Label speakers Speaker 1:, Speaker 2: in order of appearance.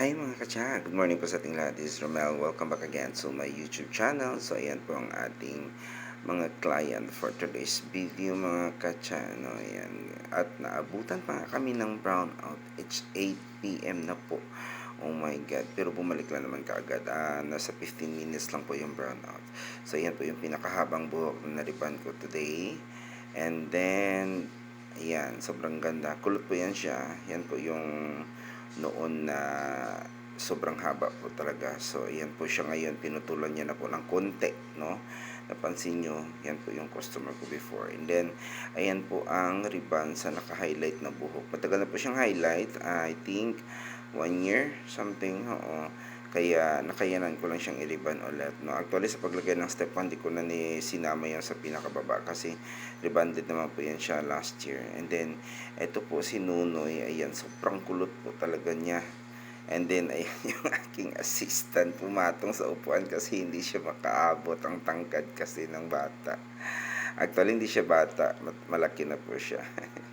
Speaker 1: Hi mga katsa, good morning po sa ating lahat. This is Romel. Welcome back again to my YouTube channel. So ayan po ang ating mga client for today's video mga katsa. No? Ayan. At naabutan pa kami ng brownout. It's 8pm na po. Oh my God. Pero bumalik lang naman kaagad. Ah, nasa 15 minutes lang po yung brownout. So ayan po yung pinakahabang buhok na nariban ko today. And then, ayan, sobrang ganda. Kulot po yan siya. Yan po yung noon na sobrang haba po talaga. So, ayan po siya ngayon. Pinutulan niya na po ng konti, no? Napansin nyo, yan po yung customer ko before. And then, ayan po ang ribbon sa naka-highlight na buhok. Matagal na po siyang highlight. I think, one year, something. Oo. Kaya, nakayanan ko lang siyang i-ribbon ulit. No? Actually, sa paglagay ng step 1, di ko na ni sinama yan sa pinakababa kasi rebanded naman po yan siya last year. And then, eto po si Nunoy, ayan, sobrang kulot po talaga niya. And then, ayan yung aking assistant pumatong sa upuan kasi hindi siya makaabot ang tangkad kasi ng bata. Actually, hindi siya bata, malaki na po siya.